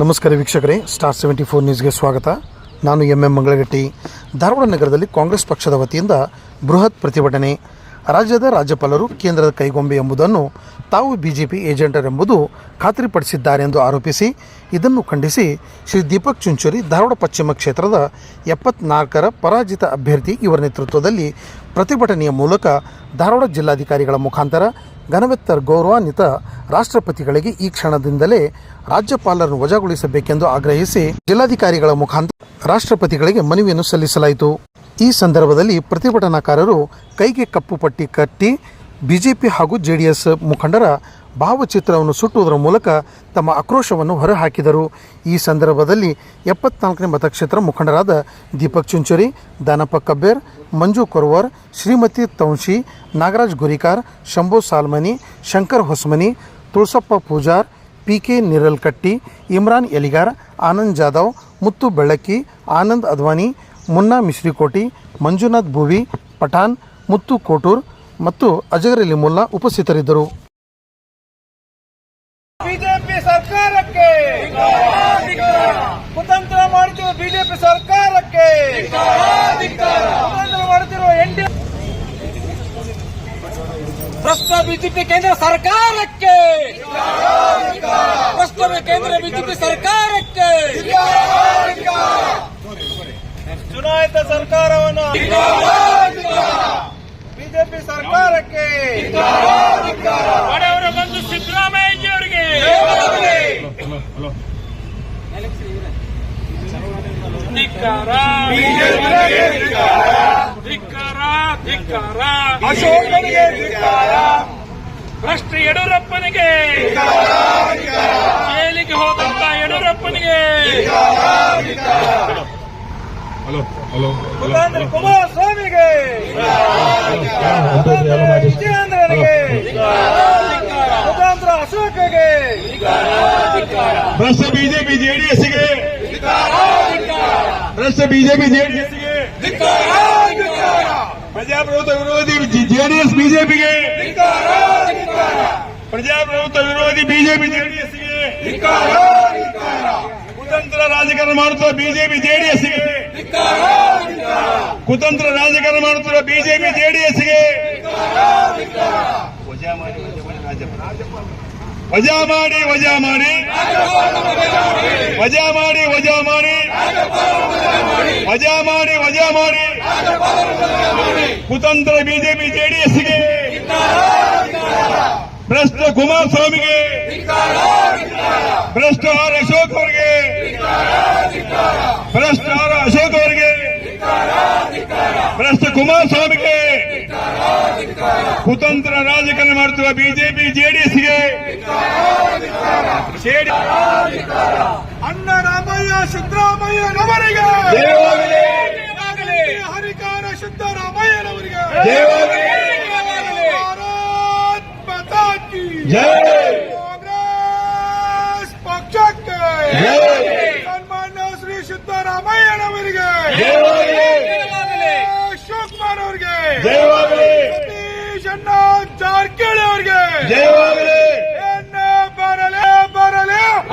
ನಮಸ್ಕಾರ ವೀಕ್ಷಕರೇ star seventy four ನ್ಯೂಸ್ಗೆ ಸ್ವಾಗತ. ನಾನು ಎಂ ಎಂ ಮಂಗಳಗಟ್ಟಿ. ಧಾರವಾಡ ನಗರದಲ್ಲಿ ಕಾಂಗ್ರೆಸ್ ಪಕ್ಷದ ವತಿಯಿಂದ ಬೃಹತ್ ಪ್ರತಿಭಟನೆ. ರಾಜ್ಯದ ರಾಜ್ಯಪಾಲರು ಕೇಂದ್ರದ ಕೈಗೊಂಬೆ ಎಂಬುದನ್ನು ತಾವು ಬಿಜೆಪಿ ಏಜೆಂಟರೆಂಬುದು ಖಾತ್ರಿಪಡಿಸಿದ್ದಾರೆ ಎಂದು ಆರೋಪಿಸಿ, ಇದನ್ನು ಖಂಡಿಸಿ ಶ್ರೀ ದೀಪಕ್ ಚುಂಚೂರಿ ಧಾರವಾಡ ಪಶ್ಚಿಮ ಕ್ಷೇತ್ರದ ಎಪ್ಪತ್ನಾಲ್ಕರ ಪರಾಜಿತ ಅಭ್ಯರ್ಥಿ ಇವರ ನೇತೃತ್ವದಲ್ಲಿ ಪ್ರತಿಭಟನೆಯ ಮೂಲಕ ಧಾರವಾಡ ಜಿಲ್ಲಾಧಿಕಾರಿಗಳ ಮುಖಾಂತರ ಘನವೆತ್ತರ್ ಗೌರವಾನ್ವಿತ ರಾಷ್ಟ್ರಪತಿಗಳಿಗೆ ಈ ಕ್ಷಣದಿಂದಲೇ ರಾಜ್ಯಪಾಲರನ್ನು ವಜಾಗೊಳಿಸಬೇಕೆಂದು ಆಗ್ರಹಿಸಿ ಜಿಲ್ಲಾಧಿಕಾರಿಗಳ ಮುಖಾಂತರ ರಾಷ್ಟ್ರಪತಿಗಳಿಗೆ ಮನವಿಯನ್ನು ಸಲ್ಲಿಸಲಾಯಿತು. ಈ ಸಂದರ್ಭದಲ್ಲಿ ಪ್ರತಿಭಟನಾಕಾರರು ಕೈಗೆ ಕಪ್ಪು ಪಟ್ಟಿ ಕಟ್ಟಿ, ಬಿಜೆಪಿ ಹಾಗೂ ಜೆಡಿಎಸ್ ಮುಖಂಡರ ಭಾವಚಿತ್ರವನ್ನು ಸುಟ್ಟುವುದರ ಮೂಲಕ ತಮ್ಮ ಆಕ್ರೋಶವನ್ನು ಹೊರಹಾಕಿದರು. ಈ ಸಂದರ್ಭದಲ್ಲಿ ಎಪ್ಪತ್ನಾಲ್ಕನೇ ಮತಕ್ಷೇತ್ರ ಮುಖಂಡರಾದ ದೀಪಕ್ ಚುಂಚುರಿ, ದಾನಪ್ಪ ಕಬ್ಬೇರ್, ಮಂಜು ಕೊರ್ವರ್, ಶ್ರೀಮತಿ ತೌಂಶಿ ನಾಗರಾಜ್ ಗುರಿಕಾರ್, ಶಂಭು ಸಾಲ್ಮನಿ, ಶಂಕರ್ ಹೊಸ್ಮನಿ, ತುಳಸಪ್ಪ ಪೂಜಾರ್ ಪಿ ಕೆ ನಿರಲ್ಕಟ್ಟಿ, ಇಮ್ರಾನ್ ಎಲಿಗಾರ್, ಆನಂದ್ ಜಾಧವ್, ಮುತ್ತು ಬೆಳಕ್ಕಿ ಆನಂದ್ ಅದ್ವಾನಿ, ಮುನ್ನಾ ಮಿಶ್ರಿಕೋಟಿ, ಮಂಜುನಾಥ್ ಭೂವಿ, ಪಠಾನ್, ಮುತ್ತು ಕೋಟೂರ್ ಮತ್ತು ಅಜಗರಲಿ ಮುಲ್ಲಾ ಉಪಸ್ಥಿತರಿದ್ದರು. ಬಿಜೆಪಿ ಸರ್ಕಾರಕ್ಕೆ ಕುತಂತ್ರ ಮಾಡುತ್ತಿರುವ ಬಿಜೆಪಿ ಸರ್ಕಾರಕ್ಕೆ ಕುತಂತ್ರ ಮಾಡುತ್ತಿರುವ ಎನ್ಡಿ ಭ್ರಷ್ಟ ಬಿಜೆಪಿ ಕೇಂದ್ರ ಸರ್ಕಾರಕ್ಕೆ ಭ್ರಷ್ಟ ಕೇಂದ್ರ ಬಿಜೆಪಿ ಸರ್ಕಾರಕ್ಕೆ ಚುನಾಯಿತ ಸರ್ಕಾರವನ್ನು ಬಿಜೆಪಿ ಸರ್ಕಾರಕ್ಕೆ ಧಿಕ್ಕಾರ ಧಿಕ್ಕಾರ ಧಿಕ್ಕಾರ. ಅಶೋಕನಿಗೆ ಧಿಕ್ಕಾರ. ಭ್ರಷ್ಟ ಯಡಿಯೂರಪ್ಪನಿಗೆ ಜೈಲಿಗೆ ಹೋದಂತ ಯಡಿಯೂರಪ್ಪನಿಗೆ ಕುಮಾರಸ್ವಾಮಿಗೆ ವಿಜಯೇಂದ್ರನಿಗೆ ಕುಲಾಂದ್ರ ಅಶೋಕಗೆ ಭ್ರಷ್ಟ ಬಿಜೆಪಿ ಜೆಡಿಎಸ್ಗೆ ಭ್ರಷ್ಟ ಬಿಜೆಪಿ ಜೆಡಿಎಸ್ಗೆ ಪ್ರಜಾಪ್ರಭುತ್ವ ವಿರೋಧಿ ಜೆಡಿಎಸ್ ಬಿಜೆಪಿಗೆ ಪ್ರಜಾಪ್ರಭುತ್ವ ವಿರೋಧಿ ಬಿಜೆಪಿ ಜೆಡಿಎಸ್ಗೆ ಕುತಂತ್ರ ರಾಜಕಾರಣ ಮಾಡುತ್ತಿರುವ ಬಿಜೆಪಿ ಜೆಡಿಎಸ್ಗೆ ಕುತಂತ್ರ ರಾಜಕಾರಣ ಮಾಡುತ್ತಿರುವ ಬಿಜೆಪಿ ಜೆಡಿಎಸ್ಗೆ ವಜಾ ಮಾಡಿ ವಜಾ ಮಾಡಿ ವಜಾ ಮಾಡಿ ವಜಾ ಮಾಡಿ ವಜಾ ಮಾಡಿ ವಜಾ ಮಾಡಿ ಕುತಂತ್ರ ಬಿಜೆಪಿ ಜೆಡಿಎಸ್ಗೆ ಭ್ರಷ್ಟ ಕುಮಾರಸ್ವಾಮಿಗೆ ಭ್ರಷ್ಟ ಆರ್ ಅಶೋಕ್ ಅವರಿಗೆ ಭ್ರಷ್ಟ ಆರ್ ಅಶೋಕ್ ಅವರಿಗೆ ಭ್ರಷ್ಟ ಕುಮಾರಸ್ವಾಮಿಗೆ ಕುತಂತ್ರ ರಾಜಕಾರಣ ಮಾಡುತ್ತಿರುವ ಬಿಜೆಪಿ ಜೆಡಿಎಸ್ಗೆ. ಅಣ್ಣ ರಾಮಯ್ಯ ಸಿದ್ದರಾಮಯ್ಯನವರಿಗೆ ಹರಿಕಾರ ಸಿದ್ದರಾಮಯ್ಯನವರಿಗೆ. ಕಾಂಗ್ರೆಸ್ ಪಕ್ಷಕ್ಕೆ. ಸನ್ಮಾನ್ಯ ಶ್ರೀ ಸಿದ್ದರಾಮಯ್ಯನವರಿಗೆ. ಶಿವಕುಮಾರ್ ಅವರಿಗೆ.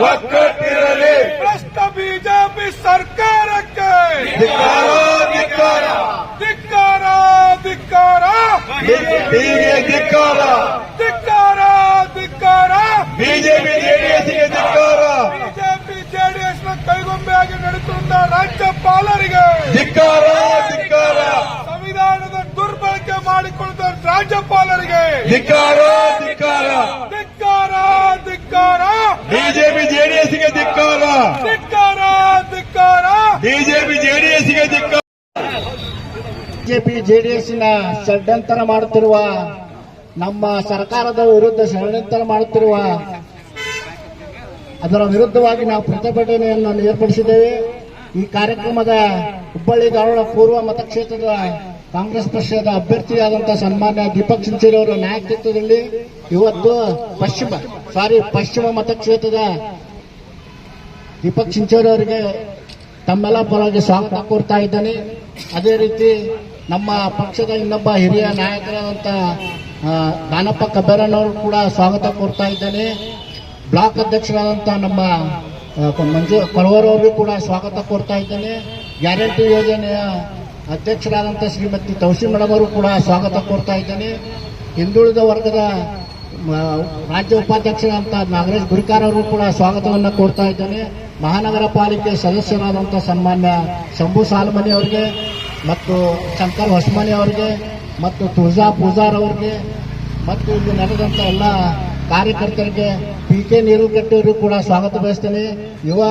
ಬರಲೇ ಭ್ರಷ್ಟ ಬಿಜೆಪಿ ಸರ್ಕಾರಕ್ಕೆ. ಧಿಕ್ಕಾರ ಧಿಕ್ಕಾರ ಧಿಕ್ಕಾರ ಧಿಕ್ಕಾರ ಬಿಜೆಪಿ ಜೆಡಿಎಸ್ಗೆ ಧಿಕ್ಕಾರ. ಬಿಜೆಪಿ ಜೆಡಿಎಸ್ನ ಕೈಗೊಂಬೆಯಾಗಿ ನಡೆಸುವಂತ ರಾಜ್ಯಪಾಲರಿಗೆ ಧಿಕ್ಕಾರ ಧಿಕ್ಕಾರ ಸಂವಿಧಾನದ ದುರ್ಬಳಕೆ ಮಾಡಿಕೊಳ್ಳುತ್ತ ರಾಜ್ಯಪಾಲರಿಗೆ ಧಿಕ್ಕಾರ ಧಿಕ್ಕಾರ ಧಿಕ್ಕಾರ ಧಿಕ್ಕಾರ ಜೆಡಿಎಸ್ಗೆ ಧಿಕ್ಕಾರ. ಧಿಕ್ಕಾರ ಧಿಕ್ಕಾರ. ಬಿಜೆಪಿ ಜೆಡಿಎಸ್ಗೆ ಧಿಕ್ಕಾರ. ಬಿಜೆಪಿ ನ ಷಡ್ಯಂತರ ಮಾಡುತ್ತಿರುವ ನಮ್ಮ ಸರ್ಕಾರದ ವಿರುದ್ಧ ಷಡ್ಯಂತರ ಮಾಡುತ್ತಿರುವ ಅದರ ವಿರುದ್ಧವಾಗಿ ನಾವು ಪ್ರತಿಭಟನೆಯನ್ನು ಏರ್ಪಡಿಸಿದ್ದೇವೆ. ಈ ಕಾರ್ಯಕ್ರಮದ ಹುಬ್ಬಳ್ಳಿ ಧಾರವಾಡ ಪೂರ್ವ ಮತಕ್ಷೇತ್ರದ ಕಾಂಗ್ರೆಸ್ ಪಕ್ಷದ ಅಭ್ಯರ್ಥಿಯಾದಂತಹ ಸನ್ಮಾನ್ಯ ದೀಪಕ್ ಸಿಂಚೇರಿ ಅವರ ನಾಯಕತ್ವದಲ್ಲಿ ಇವತ್ತು ಪಶ್ಚಿಮ ಸಾರಿ ಪಶ್ಚಿಮ ಮತಕ್ಷೇತ್ರದ ದೀಪಕ್ ಚಿಂಚೋರಿ ಅವರಿಗೆ ತಮ್ಮೆಲ್ಲ ಪರವಾಗಿ ಸ್ವಾಗತ ಕೋರ್ತಾ ಇದ್ದೇನೆ. ಅದೇ ರೀತಿ ನಮ್ಮ ಪಕ್ಷದ ಇನ್ನೊಬ್ಬ ಹಿರಿಯ ನಾಯಕರಾದಂಥ ದಾನಪ್ಪ ಕಬ್ಬೇರಣ್ಣವರು ಕೂಡ ಸ್ವಾಗತ ಕೋರ್ತಾ ಇದ್ದೇನೆ. ಬ್ಲಾಕ್ ಅಧ್ಯಕ್ಷರಾದಂಥ ನಮ್ಮ ಮಂಜು ಕೊಳವರ್ ಕೂಡ ಸ್ವಾಗತ ಕೋರ್ತಾ ಇದ್ದೇನೆ. ಗ್ಯಾರಂಟಿ ಯೋಜನೆಯ ಅಧ್ಯಕ್ಷರಾದಂಥ ಶ್ರೀಮತಿ ತೌಸಿ ಮೇಡಮ್ ಅವರು ಕೂಡ ಸ್ವಾಗತ ಕೋರ್ತಾ ಇದ್ದೇನೆ. ಹಿಂದುಳಿದ ವರ್ಗದ ರಾಜ್ಯ ಉಪಾಧ್ಯಕ್ಷರಾದಂಥ ನಾಗರೇಶ್ ಗುರಿಕಾರ್ ಅವರು ಕೂಡ ಸ್ವಾಗತವನ್ನು ಕೋರ್ತಾ ಇದ್ದೇನೆ. ಮಹಾನಗರ ಪಾಲಿಕೆ ಸದಸ್ಯರಾದಂಥ ಸನ್ಮಾನ್ಯ ಶಂಭು ಸಾಲ್ಮನಿ ಅವರಿಗೆ ಮತ್ತು ಶಂಕರ್ ಹೊಸಮನಿ ಅವರಿಗೆ ಮತ್ತು ತುಳಜಾ ಪೂಜಾರ್ ಅವರಿಗೆ ಮತ್ತು ಇಲ್ಲಿ ನಡೆದಂಥ ಎಲ್ಲ ಕಾರ್ಯಕರ್ತರಿಗೆ ಪಿ ಕೆ ನೀರುಕಟ್ಟೆಯವರು ಕೂಡ ಸ್ವಾಗತ ಬಯಸ್ತೇನೆ. ಯುವ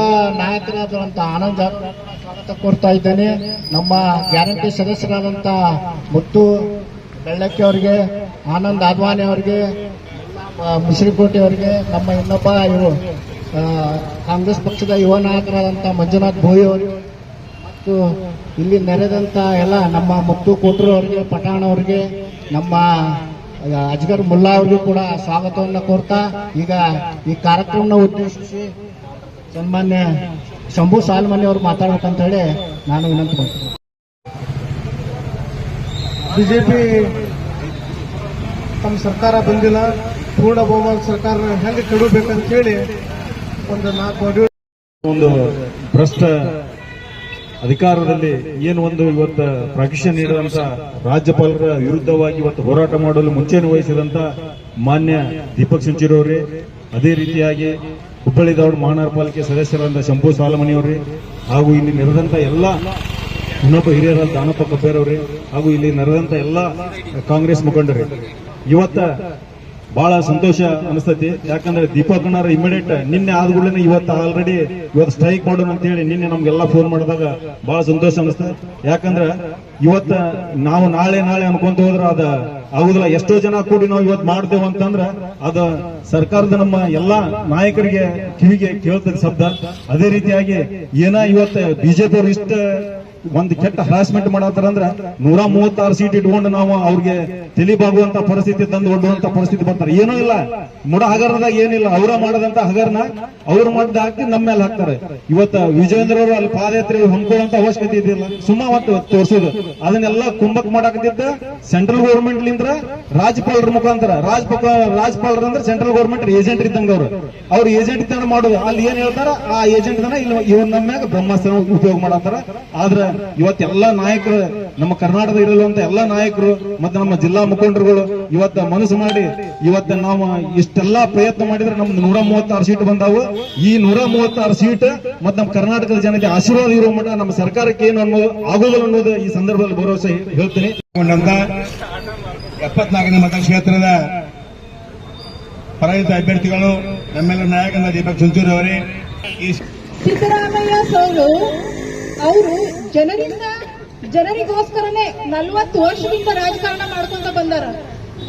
ನಾಯಕರಾದಂಥ ಆನಂದ್ ಸ್ವಾಗತ ಕೋರ್ತಾ ಇದ್ದೇನೆ. ನಮ್ಮ ಗ್ಯಾರಂಟಿ ಸದಸ್ಯರಾದಂಥ ಮುತ್ತು ಬೆಳ್ಳಕ್ಕಿ ಅವರಿಗೆ, ಆನಂದ್ ಆದ್ವಾನಿ ಅವರಿಗೆ ಮುಶ್ರಿಕೋಟೆ ಅವರಿಗೆ, ನಮ್ಮ ಇನ್ನೊಬ್ಬ ಇವರು ಕಾಂಗ್ರೆಸ್ ಪಕ್ಷದ ಯುವ ನಾಯಕರಾದಂಥ ಮಂಜುನಾಥ್ ಭೋಯಿ ಅವರಿಗೆ ಮತ್ತು ಇಲ್ಲಿ ನೆರೆದಂತ ಎಲ್ಲ ನಮ್ಮ ಮುತ್ತು ಕೊಟ್ರು ಅವರಿಗೆ, ಪಠಾಣ ಅವರಿಗೆ, ನಮ್ಮ ಅಜ್ಗರ್ ಮುಲ್ಲಾ ಅವರಿಗೂ ಕೂಡ ಸ್ವಾಗತವನ್ನು ಕೋರ್ತಾ ಈಗ ಈ ಕಾರ್ಯಕ್ರಮನ ಉದ್ದೇಶಿಸಿ ಸನ್ಮಾನ್ಯ ಶಂಭು ಸಾಲ್ಮನಿ ಅವರು ಮಾತಾಡ್ಬೇಕಂತ ಹೇಳಿ ನಾನು ವಿನಂತಿ ಮಾಡ್ತೀನಿ. ಬಿಜೆಪಿ ತಮ್ಮ ಸರ್ಕಾರ ಬಂದಿಲ್ಲ ಪೂರ್ಣ ಬಹುಮತ ಸರ್ಕಾರ ಹೆಂಗೆ ಕೆಡಬೇಕಂತ ಹೇಳಿ ಒಂದು ಭ್ರಷ್ಟ ಅಧಿಕಾರದಲ್ಲಿ ಏನು ಒಂದು ಇವತ್ತು ಪ್ರಕಟಣೆ ನೀಡುವಂತ ರಾಜ್ಯಪಾಲರ ವಿರುದ್ಧವಾಗಿ ಇವತ್ತು ಹೋರಾಟ ಮಾಡಲು ಮುಂಚೆನೆ ವಹಿಸಿದಂತ ಮಾನ್ಯ ದೀಪಕ್ ಅವರೇ, ಅದೇ ರೀತಿಯಾಗಿ ಹುಬ್ಬಳ್ಳಿ ಧಾರವಾಡ ಮಹಾನಗರ ಪಾಲಿಕೆ ಸದಸ್ಯರಾದ ಶಂಭು ಸಾಲಮಣಿಯವರೇ ಹಾಗೂ ಇಲ್ಲಿ ನೆರೆದಂತ ಎಲ್ಲ ಇನ್ನೊಬ್ಬ ಹಿರಿಯರಾದ ದಾನಪ್ಪ ಕಬ್ಬೇರವ್ರೆ, ಹಾಗೂ ಇಲ್ಲಿ ನೆರೆದಂತ ಎಲ್ಲ ಕಾಂಗ್ರೆಸ್ ಮುಖಂಡರೇ. ಇವತ್ತ ಬಹಳ ಸಂತೋಷ ಅನಿಸ್ತತಿ. ಯಾಕಂದ್ರೆ ದೀಪಕ್ ಅಣ್ಣಾರ ಇಮಿಡಿಯೇಟ್ ನಿನ್ನೆ ಆದ ಕೂಡಲೇ ಇವತ್ತು ಆಲ್ರೆಡಿ ಇವತ್ತು ಸ್ಟ್ರೈಕ್ ಮಾಡೋಣ ಅಂತ ಹೇಳಿ ನಿನ್ನೆ ನಮ್ಗೆಲ್ಲ ಫೋನ್ ಮಾಡಿದಾಗ ಬಹಳ ಸಂತೋಷ ಅನಿಸ್ತದೆ ಯಾಕಂದ್ರೆ ಇವತ್ತ ನಾವು ನಾಳೆ ನಾಳೆ ಅನ್ಕೊಂತ ಹೋದ್ರ ಅದ ಆಗುದಿಲ್ಲ. ಎಷ್ಟೋ ಜನ ಕೂಡಿ ನಾವು ಇವತ್ತು ಮಾಡ್ತೇವೆ ಅಂತಂದ್ರ ಅದ ಸರ್ಕಾರದ ನಮ್ಮ ಎಲ್ಲಾ ನಾಯಕರಿಗೆ ಕಿವಿಗೆ ಕೇಳ್ತದೆ ಶಬ್ದ. ಅದೇ ರೀತಿಯಾಗಿ ಏನ ಇವತ್ತು ಬಿಜೆಪಿ ಇಷ್ಟ ಒಂದು ಕೆಟ್ಟ ಹರಾಸ್ಮೆಂಟ್ ಮಾಡತ್ತಾರ ಅಂದ್ರ ನೂರ ಮೂವತ್ತಾರು ಸೀಟ್ ಇಟ್ಕೊಂಡು ನಾವು ಅವ್ರಿಗೆ ತಿಳಿಬಾಗುವಂತ ಪರಿಸ್ಥಿತಿ ತಂದು ಒಡ್ಡುವಂತ ಪರಿಸ್ಥಿತಿ ಬರ್ತಾರೆ. ಏನೂ ಇಲ್ಲ. ಮುಡ ಹಗರದಾಗ ಏನಿಲ್ಲ. ಅವರ ಮಾಡದಂತ ಹಗರಣ ಅವ್ರ ಮಾಡಿದ ಹಾಕಿ ನಮ್ಮ ಮೇಲೆ ಹಾಕ್ತಾರೆ. ಇವತ್ತ ವಿಜಯೇಂದ್ರ ಅವರು ಅಲ್ಲಿ ಪಾದಯಾತ್ರೆ ಹೊಂದ್ಕೊಳ್ಳುವಂತ ಅವಶ್ಯಕತೆ ಇದಿಲ್ಲ ಸುಮ್ಮ ಅವತ್ತು ತೋರಿಸೋದು. ಅದನ್ನೆಲ್ಲ ಕುಂಭಕ್ ಮಾಡಾಕತ್ತಿದ್ದ ಸೆಂಟ್ರಲ್ ಗೌರ್ಮೆಂಟ್ ಲಿಂದ್ರ ರಾಜ್ಯಪಾಲರ ಮುಖಾಂತರ. ರಾಜ್ಯಪಾಲ ರಾಜ್ಯಪಾಲರ ಅಂದ್ರೆ ಸೆಂಟ್ರಲ್ ಗೌರ್ಮೆಂಟ್ ಏಜೆಂಟ್ ಇದ್ದಂಗ ಅವರು. ಅವ್ರ ಏಜೆಂಟ್ ಇದ್ದಂಗ ಮಾಡೋದು. ಅಲ್ಲಿ ಏನ್ ಹೇಳ್ತಾರ? ಆ ಏಜೆಂಟ್ ಇಲ್ಲ ಇಲ್ಲಿ ಇವ್ರ ನಮ್ಮ ಮ್ಯಾಗ ಬ್ರಹ್ಮಾಸ್ತ್ರ ಉಪಯೋಗ ಮಾಡತ್ತಾರ. ಆದ್ರ ಇವತ್ತೆಲ್ಲಾ ನಾಯಕರು ನಮ್ಮ ಕರ್ನಾಟಕದ ಇರಲುವಂತ ಎಲ್ಲಾ ನಾಯಕರು ಮತ್ತೆ ನಮ್ಮ ಜಿಲ್ಲಾ ಮುಖಂಡರುಗಳು ಇವತ್ತ ಮನಸ್ಸು ಮಾಡಿ ಇವತ್ತ ನಾವು ಇಷ್ಟೆಲ್ಲಾ ಪ್ರಯತ್ನ ಮಾಡಿದ್ರೆ ನಮ್ದು ನೂರ ಮೂವತ್ತಾರು ಸೀಟ್ ಬಂದಾವು. ಈ ನೂರ ಮೂವತ್ತಾರು ಸೀಟ್ ಮತ್ತೆ ನಮ್ಮ ಕರ್ನಾಟಕದ ಜನತೆ ಆಶೀರ್ವಾದ ಇರೋ ಮಟ್ಟ ನಮ್ಮ ಸರ್ಕಾರಕ್ಕೆ ಏನು ಅನ್ನೋದು ಆಗೋದಿಲ್ಲ ಅನ್ನೋದು ಈ ಸಂದರ್ಭದಲ್ಲಿ ಭರವಸೆ ಹೇಳ್ತೀನಿ. ಎಪ್ಪತ್ನಾಲ್ಕನೇ ಮತಕ್ಷೇತ್ರದ ಪರಾಜಿತ ಅಭ್ಯರ್ಥಿಗಳು ನಮ್ಮೆಲ್ಲ ನಾಯಕನ ದೀಪಕ್ ಚುಂಚೂರಿ ಅವರೇ ಈ ಸಿದ್ದರಾಮಯ್ಯ ಸೋಲು ಅವರು ಜನರಿಂದ, ಜನರಿಗೋಸ್ಕರನೇ ನಲ್ವತ್ತು ವರ್ಷದಿಂದ ರಾಜಕಾರಣ ಮಾಡ್ಕೊಂತ ಬಂದಾರ.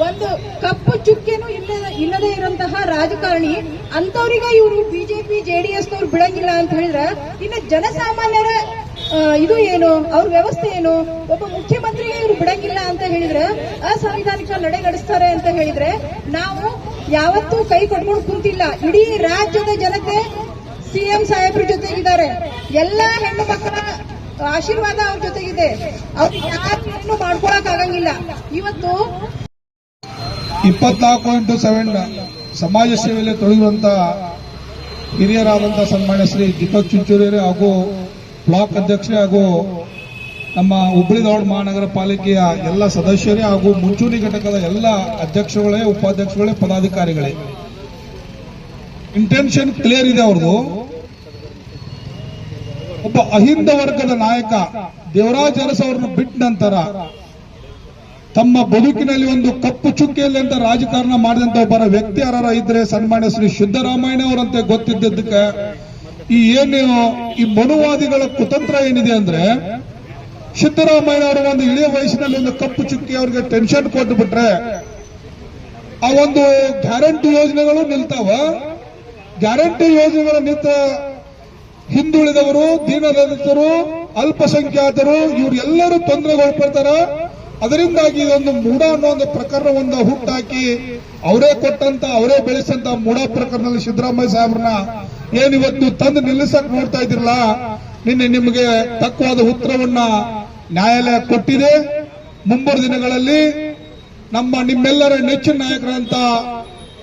ಒಂದು ಕಪ್ಪು ಚುಕ್ಕೆನೂ ಇಲ್ಲದ ಇಲ್ಲದೆ ಇರುವಂತಹ ರಾಜಕಾರಣಿ ಅಂತವ್ರಿಗ ಇವರು ಬಿಜೆಪಿ ಜೆಡಿಎಸ್ ನವ್ರು ಬಿಡಂಗಿಲ್ಲ ಅಂತ ಹೇಳಿದ್ರೆ, ಇನ್ನು ಜನಸಾಮಾನ್ಯರ ಇದು ಏನು, ಅವ್ರ ವ್ಯವಸ್ಥೆ ಏನು? ಒಬ್ಬ ಮುಖ್ಯಮಂತ್ರಿಗೆ ಇವರು ಬಿಡಂಗಿಲ್ಲ ಅಂತ ಹೇಳಿದ್ರೆ, ಅಸಂವಿಧಾನಿಕ ನಡೆ ನಡೆಸ್ತಾರೆ ಅಂತ ಹೇಳಿದ್ರೆ, ನಾವು ಯಾವತ್ತೂ ಕೈ ಕೊಟ್ಕೊಂಡು ಕುಂತಿಲ್ಲ. ಇಡೀ ರಾಜ್ಯದ ಜನತೆ ಸಿಎಂ ಸಾಹೇಬ್ರ ಜೊತೆಗಿದ್ದಾರೆ. ಎಲ್ಲಾ ಹೆಣ್ಣು ಮಕ್ಕಳ ಆಶೀರ್ವಾದ ಅವ್ರ ಜೊತೆಗಿದೆ. ಅವ್ರಿಗೆ ಯಾರು ಏನು ಮಾಡ್ಕೊಳಕ್ ಆಗಂಗಿಲ್ಲ. ಇವತ್ತು ಇಪ್ಪತ್ನಾಲ್ಕು ಇಂಟು ಸೆವೆನ್ ಸಮಾಜ ಸೇವೆಯಲ್ಲಿ ತೊಡಗಿರುವಂತ ಹಿರಿಯರಾದಂಥ ಸನ್ಮಾನ್ಯ ಶ್ರೀ ದೀಪಕ್ ಚುಂಚೂರಿ ಹಾಗೂ ಬ್ಲಾಕ್ ಅಧ್ಯಕ್ಷರೇ ಹಾಗೂ ನಮ್ಮ ಹುಬ್ಬಳ್ಳಿ ಧಾರವಾಡ ಮಹಾನಗರ ಪಾಲಿಕೆಯ ಎಲ್ಲ ಸದಸ್ಯರೇ ಹಾಗೂ ಮುಂಚೂಣಿ ಘಟಕದ ಎಲ್ಲ ಅಧ್ಯಕ್ಷಗಳೇ ಉಪಾಧ್ಯಕ್ಷಗಳೇ ಪದಾಧಿಕಾರಿಗಳೇ. ಇಂಟೆನ್ಷನ್ ಕ್ಲಿಯರ್ ಇದೆ ಅವ್ರದ್ದು. ಒಬ್ಬ ಅಹಿಂದ ವರ್ಗದ ನಾಯಕ ದೇವರಾಜ್ ಅರಸ ಅವರನ್ನು ಬಿಟ್ಟ ನಂತರ ತಮ್ಮ ಬದುಕಿನಲ್ಲಿ ಒಂದು ಕಪ್ಪು ಚುಕ್ಕೆಯಲ್ಲಿ ಅಂತ ರಾಜಕಾರಣ ಮಾಡಿದಂತ ಒಬ್ಬರ ವ್ಯಕ್ತಿ ಯಾರ ಇದ್ರೆ ಸನ್ಮಾನ್ಯ ಶ್ರೀ ಸಿದ್ದರಾಮಯ್ಯ ಅವರಂತೆ ಗೊತ್ತಿದ್ದಕ್ಕೆ ಈ ಏನು ಈ ಮನುವಾದಿಗಳ ಕುತಂತ್ರ ಏನಿದೆ ಅಂದ್ರೆ ಸಿದ್ದರಾಮಯ್ಯ ಅವರ ಒಂದು ಇಳಿಯ ವಯಸ್ಸಿನಲ್ಲಿ ಒಂದು ಕಪ್ಪು ಚುಕ್ಕಿ ಅವರಿಗೆ ಟೆನ್ಷನ್ ಕೊಟ್ಟು ಬಿಟ್ರೆ ಆ ಒಂದು ಗ್ಯಾರಂಟಿ ಯೋಜನೆಗಳು ನಿಲ್ತಾವ. ಗ್ಯಾರಂಟಿ ಯೋಜನೆಗಳ ನಿಂತ ಹಿಂದುಳಿದವರು, ದೀನದಲಿತರು, ಅಲ್ಪಸಂಖ್ಯಾತರು, ಇವರೆಲ್ಲರೂ ತೊಂದರೆಗೊಳಪಡ್ತಾರ. ಅದರಿಂದಾಗಿ ಇದೊಂದು ಮೂಡ ಅನ್ನೋ ಒಂದು ಪ್ರಕರಣವನ್ನ ಹುಟ್ಟಾಕಿ ಅವರೇ ಕೊಟ್ಟಂತ, ಅವರೇ ಬೆಳೆಸಂತ ಮೂಡ ಪ್ರಕರಣದಲ್ಲಿ ಸಿದ್ದರಾಮಯ್ಯ ಸಾಹೇಬ್ರನ್ನ ಏನಿವತ್ತು ತಂದು ನಿಲ್ಲಿಸಕ್ ನೋಡ್ತಾ ಇದ್ರಲ್ಲ ನಿನ್ನೆ ನಿಮಗೆ ತಕ್ಕವಾದ ಉತ್ತರವನ್ನ ನ್ಯಾಯಾಲಯ ಕೊಟ್ಟಿದೆ. ಮುಂಬರುವ ದಿನಗಳಲ್ಲಿ ನಮ್ಮ ನಿಮ್ಮೆಲ್ಲರ ನೆಚ್ಚಿನ ನಾಯಕರಂತ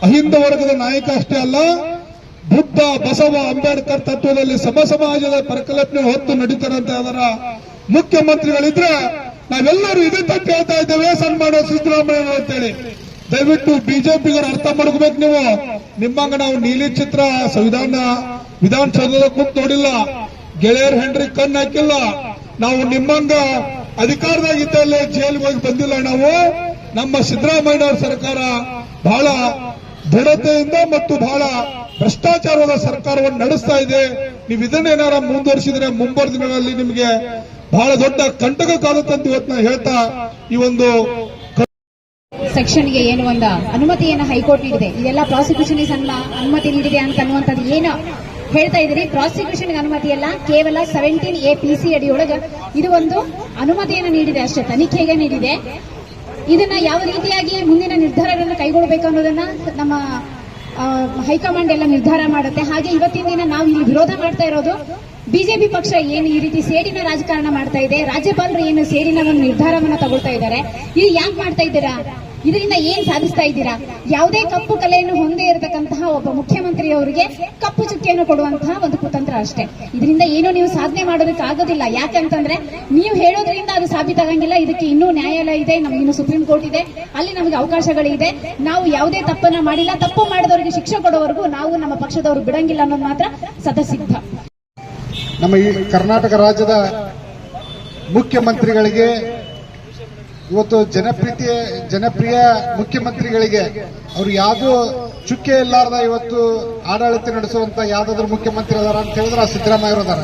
ಅಹಿಂದ ವರ್ಗದ ನಾಯಕ ಅಷ್ಟೇ ಅಲ್ಲ ಬುದ್ಧ, ಬಸವ, ಅಂಬೇಡ್ಕರ್ ತತ್ವದಲ್ಲಿ ಸಮ ಸಮಾಜದ ಪರಿಕಲ್ಪನೆ ಹೊತ್ತು ನಡೀತಾರಂತ ಅದರ ಮುಖ್ಯಮಂತ್ರಿಗಳಿದ್ರೆ ನಾವೆಲ್ಲರೂ ಇದೇ ತಕ್ಕ ಹೇಳ್ತಾ ಇದ್ದೇವೆ ಸನ್ಮಾನ ಸಿದ್ದರಾಮಯ್ಯ ಅಂತೇಳಿ. ದಯವಿಟ್ಟು ಬಿಜೆಪಿಗರು ಅರ್ಥ ಮಾಡ್ಕೋಬೇಕು ನೀವು. ನಿಮ್ಮಂಗ ನಾವು ನೀಲಿ ಚಿತ್ರ ಸಂವಿಧಾನ, ವಿಧಾನಸೌಧದ ಕೂತ್ ನೋಡಿಲ್ಲ. ಗೆಳೆಯರ್ ಹೆಂಡ್ರಿ ಕಣ್ಣು ಹಾಕಿಲ್ಲ. ನಾವು ನಿಮ್ಮಂಗ ಅಧಿಕಾರದಾಗಿದ್ದಲ್ಲೇ ಜೈಲಿಗೆ ಹೋಗಿ ಬಂದಿಲ್ಲ ನಾವು. ನಮ್ಮ ಸಿದ್ದರಾಮಯ್ಯ ಸರ್ಕಾರ ಬಹಳ ದೃಢತೆಯಿಂದ ಮತ್ತು ಬಹಳ ಭ್ರಷ್ಟಾಚಾರದ ಸರ್ಕಾರವನ್ನು ನಡೆಸ್ತಾ ಇದೆ. ನೀವು ಇದನ್ನೇನಾರ ಮುಂದುವರಿಸಿದ್ರೆ ಮುಂಬರುವ ದಿನಗಳಲ್ಲಿ ನಿಮಗೆ ಬಹಳ ದೊಡ್ಡ ಕಂಟಕಕ್ಕಾಗುತ್ತಂತ ಇವತ್ತು ನಾನು ಹೇಳ್ತಾ ಈ ಒಂದು ಸೆಕ್ಷನ್ಗೆ ಏನು ಒಂದು ಅನುಮತಿಯನ್ನ ಹೈಕೋರ್ಟ್ ನೀಡಿದೆ. ಇದೆಲ್ಲ ಪ್ರಾಸಿಕ್ಯೂಷನ್ ಅನುಮತಿ ನೀಡಿದೆ ಅಂತ ಅನ್ನುವಂಥದ್ದು ಏನು ಹೇಳ್ತಾ ಇದ್ದೀರಿ? ಪ್ರಾಸಿಕ್ಯೂಷನ್ ಅನುಮತಿ ಅಲ್ಲ, ಕೇವಲ ಸೆವೆಂಟೀನ್ ಎ ಪಿ ಸಿ ಅಡಿಯೊಳಗೆ ಇದು ಒಂದು ಅನುಮತಿಯನ್ನು ನೀಡಿದೆ ಅಷ್ಟೇ, ತನಿಖೆಗೆ ನೀಡಿದೆ. ಇದನ್ನ ಯಾವ ರೀತಿಯಾಗಿ ಮುಂದಿನ ನಿರ್ಧಾರಗಳನ್ನು ಕೈಗೊಳ್ಳಬೇಕು ಅನ್ನೋದನ್ನ ನಮ್ಮ ಹೈಕಮಾಂಡ್ ಎಲ್ಲ ನಿರ್ಧಾರ ಮಾಡುತ್ತೆ. ಹಾಗೆ ಇವತ್ತಿನ ದಿನ ನಾವು ಇಲ್ಲಿ ವಿರೋಧ ಮಾಡ್ತಾ ಇರೋದು, ಬಿಜೆಪಿ ಪಕ್ಷ ಏನು ಈ ರೀತಿ ಸೇಡಿನ ರಾಜಕಾರಣ ಮಾಡ್ತಾ ಇದೆ, ರಾಜ್ಯಪಾಲರು ಏನು ಸೇಡಿನ ಒಂದು ನಿರ್ಧಾರವನ್ನ ತಗೊಳ್ತಾ ಇದ್ದಾರೆ, ಇಲ್ಲಿ ಯಾಕೆ ಮಾಡ್ತಾ ಇದ್ದೀರಾ? ಇದರಿಂದ ಏನ್ ಸಾಧಿಸ್ತಾ ಇದ್ದೀರಾ? ಯಾವುದೇ ಕಪ್ಪು ಕಲೆಯನ್ನು ಹೊಂದೇ ಇರತಕ್ಕಂತಹ ಒಬ್ಬ ಮುಖ್ಯಮಂತ್ರಿಯವರಿಗೆ ಕಪ್ಪು ಚುಕ್ಕಿಯನ್ನು ಕೊಡುವಂತಹ ಒಂದು ಕುತಂತ್ರ ಅಷ್ಟೇ. ಇದರಿಂದ ಏನು ನೀವು ಸಾಧನೆ ಮಾಡೋದಕ್ಕೆ ಆಗೋದಿಲ್ಲ. ಯಾಕಂತಂದ್ರೆ ನೀವು ಹೇಳೋದ್ರಿಂದ ಅದು ಸಾಬೀತಾಗಂಗಿಲ್ಲ. ಇದಕ್ಕೆ ಇನ್ನೂ ನ್ಯಾಯಾಲಯ ಇದೆ, ನಮ್ಗೆ ಇನ್ನು ಸುಪ್ರೀಂ ಕೋರ್ಟ್ ಇದೆ. ಅಲ್ಲಿ ನಮಗೆ ಅವಕಾಶಗಳಿದೆ ನಾವು ಯಾವುದೇ ತಪ್ಪನ್ನ ಮಾಡಿಲ್ಲ. ತಪ್ಪು ಮಾಡಿದವರಿಗೆ ಶಿಕ್ಷೆ ಕೊಡೋವರೆಗೂ ನಾವು ನಮ್ಮ ಪಕ್ಷದವರು ಬಿಡಂಗಿಲ್ಲ ಅನ್ನೋದು ಮಾತ್ರ ಸದಸಿದ್ಧ. ನಮ್ಮ ಈ ಕರ್ನಾಟಕ ರಾಜ್ಯದ ಮುಖ್ಯಮಂತ್ರಿಗಳಿಗೆ ಇವತ್ತು ಜನಪ್ರೀತಿಯ, ಜನಪ್ರಿಯ ಮುಖ್ಯಮಂತ್ರಿಗಳಿಗೆ ಅವರು ಯಾವುದೋ ಚುಕ್ಕೆ ಇಲ್ಲಾರ್ದ ಇವತ್ತು ಆಡಳಿತ ನಡೆಸುವಂತ ಯಾವ್ದಾದ್ರು ಮುಖ್ಯಮಂತ್ರಿ ಅದಾರ ಅಂತ ಹೇಳಿದ್ರೆ ಆ ಸಿದ್ದರಾಮಯ್ಯ ಅದಾರ.